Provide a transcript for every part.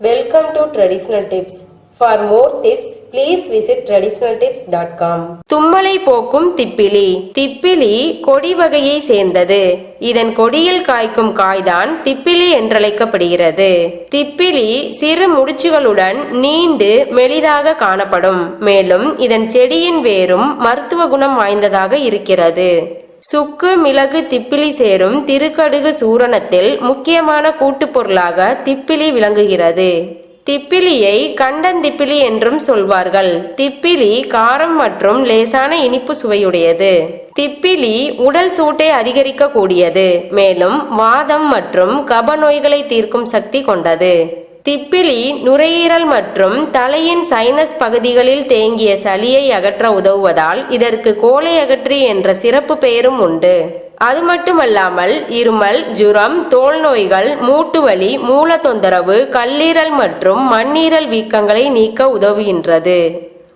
Welcome to traditional tips for more tips please visit traditional tips dot com தும்மலை போக்கும் திப்பிலி. திப்பிலி கொடி வகையை சேர்ந்தது. இதன் கொடியில் காய்க்கும் காய்தான் திப்பிலி என்றழைக்கப்படுகிறது. திப்பிலி சிறு முடிச்சுகளுடன் நீண்டு மெலிதாக காணப்படும். மேலும் இதன் செடியின் வேரும் மருத்துவ குணம் வாய்ந்ததாக இருக்கிறது. சுக்கு மிளகு திப்பிலி சேரும் திருக்கடுகு சூரணத்தில் முக்கியமான கூட்டுப் பொருளாக திப்பிலி விளங்குகிறது. திப்பிலியை கண்டந்திப்பிலி என்றும் சொல்வார்கள். திப்பிலி காரம் மற்றும் லேசான இனிப்பு சுவையுடையது. திப்பிலி உடல் சூட்டை அதிகரிக்கக்கூடியது மேலும் வாதம் மற்றும் கப நோய்களை தீர்க்கும் சக்தி கொண்டது. திப்பிலி நுரையீரல் மற்றும் தலையின் சைனஸ் பகுதிகளில் தேங்கிய சளியை அகற்ற உதவுவதால் இதற்கு கோலை அகற்றி என்ற சிறப்பு பெயரும் உண்டு. அது மட்டுமல்லாமல் இருமல் ஜுரம் தோல் நோய்கள் மூட்டு வலி மூல தொந்தரவு கல்லீரல் மற்றும் மண்ணீரல் வீக்கங்களை நீக்க உதவுகின்றது.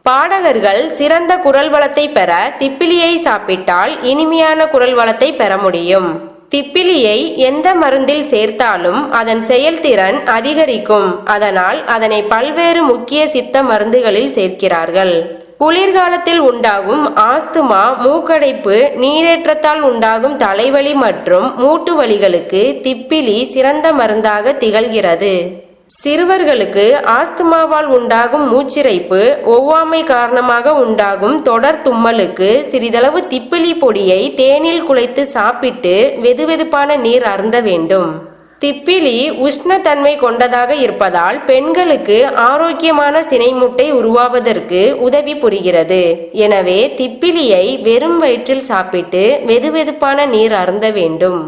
பாடகர்கள் சிறந்த குரல் வளத்தை பெற திப்பிலியை சாப்பிட்டால் இனிமையான குரல் வளத்தை பெற முடியும். திப்பிலியை எந்த மருந்தில் சேர்த்தாலும் அதன் செயல்திறன் அதிகரிக்கும். அதனால் அதனை பல்வேறு முக்கிய சித்த மருந்துகளில் சேர்க்கிறார்கள். குளிர்காலத்தில் உண்டாகும் ஆஸ்துமா மூக்கடைப்பு நீரேற்றத்தால் உண்டாகும் தலைவலி மற்றும் மூட்டு வலிகளுக்கு திப்பிலி சிறந்த மருந்தாக திகழ்கிறது. சிறுவர்களுக்கு ஆஸ்துமாவால் உண்டாகும் மூச்சிறைப்பு ஒவ்வாமை காரணமாக உண்டாகும் தொடர் தும்மலுக்கு சிறிதளவு திப்பிலி பொடியை தேனில் குழைத்து சாப்பிட்டு வெதுவெதுப்பான நீர் அருந்த வேண்டும். திப்பிலி உஷ்ணத்தன்மை கொண்டதாக இருப்பதால் பெண்களுக்கு ஆரோக்கியமான சினைமுட்டை உருவாவதற்கு உதவி புரிகிறது. எனவே திப்பிலியை வெறும் வயிற்றில் சாப்பிட்டு வெதுவெதுப்பான நீர் அருந்த வேண்டும்.